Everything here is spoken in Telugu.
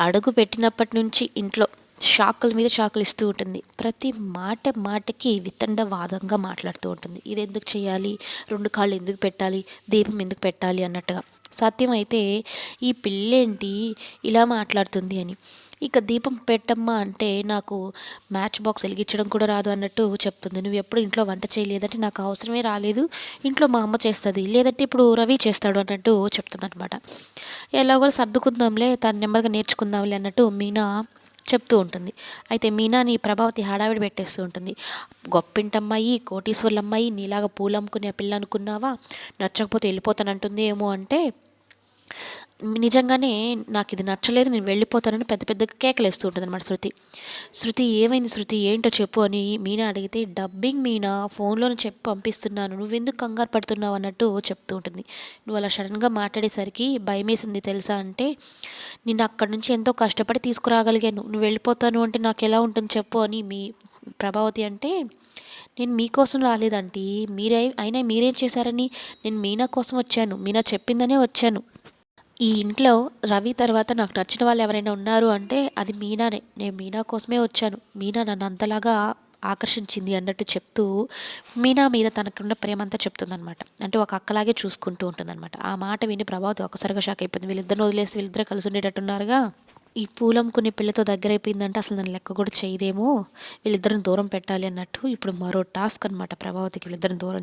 అడుగు పెట్టినప్పటి నుంచి ఇంట్లో షాకుల మీద షాకులు ఇస్తూ ఉంటుంది. ప్రతి మాట మాటకి వితండవాదంగా మాట్లాడుతూ ఉంటుంది. ఇది ఎందుకు చేయాలి? రెండు కాళ్ళు ఎందుకు పెట్టాలి? దీపం ఎందుకు పెట్టాలి? అన్నట్టుగా. సత్యమైతే ఈ పిల్లేంటి ఇలా మాట్లాడుతుంది అని. ఇక దీపం పెట్టమ్మా అంటే నాకు మ్యాచ్ బాక్స్ వెలిగించడం కూడా రాదు అన్నట్టు చెప్తుంది. నువ్వు ఎప్పుడు ఇంట్లో వంట చేయలేదంటే నాకు అవసరమే రాలేదు. ఇంట్లో మా అమ్మ చేస్తుంది. లేదంటే ఇప్పుడు రవి చేస్తాడు అన్నట్టు చెప్తుంది అనమాట ఎలాగో సర్దుకుందాంలే తను నెమ్మదిగా నేర్చుకుందాంలే అన్నట్టు మీనా చెప్తూ ఉంటుంది. అయితే మీనాని ప్రభావతి హడావిడి పెట్టేస్తూ ఉంటుంది. గొప్పింటమ్మాయి కోటీశ్వర్లమ్మాయి నీలాగా పూలు అమ్ముకునే పిల్ల అనుకున్నావా? నచ్చకపోతే వెళ్ళిపోతానంటుంది ఏమో అంటే నిజంగానే నాకు ఇది నచ్చలేదు నేను వెళ్ళిపోతానని పెద్ద పెద్దగా కేకలేస్తూ ఉంటుంది అనమాట శృతి. శృతి ఏమైంది శృతి? ఏంటో చెప్పు అని మీనా అడిగితే డబ్బింగ్ మీనా ఫోన్లోనే చెప్పి పంపిస్తున్నాను. నువ్వెందుకు కంగారు పడుతున్నావు? అన్నట్టు చెప్తూ ఉంటుంది. నువ్వు అలా సడన్గా మాట్లాడేసరికి భయమేసింది తెలుసా అంటే నేను అక్కడి నుంచి ఎంతో కష్టపడి తీసుకురాగలిగాను. నువ్వు వెళ్ళిపోతాను అంటే నాకు ఎలా ఉంటుంది చెప్పు అని మీ ప్రభావతి అంటే నేను మీకోసం రాలేదంటీ మీరే అయినా మీరేం చేశారని? నేను మీనా కోసం వచ్చాను. మీనా చెప్పిందనే వచ్చాను. ఈ ఇంట్లో రవి తర్వాత నాకు నచ్చిన వాళ్ళు ఎవరైనా ఉన్నారు అంటే అది మీనానే. నేను మీనా కోసమే వచ్చాను. మీనా నన్ను అంతలాగా ఆకర్షించింది అన్నట్టు చెప్తూ మీనా మీద తనకున్న ప్రేమ అంతా చెప్తుందనమాట అంటే ఒక అక్కలాగే చూసుకుంటూ ఉంటుందన్నమాట. ఆ మాట విని ప్రభావతి ఒక్కసారిగా షాక్ అయిపోయింది. వీళ్ళిద్దరిని వదిలేసి వీళ్ళిద్దరు కలిసి ఉండేటట్టున్నారుగా. ఈ పూలమ్ముకునే పిల్లతో దగ్గర అయిపోయిందంటే అసలు నన్ను లెక్క కూడా చేయదేమో. వీళ్ళిద్దరిని దూరం పెట్టాలి అన్నట్టు ఇప్పుడు మరో టాస్క్ అనమాట ప్రభావతికి వీళ్ళిద్దరిని దూరం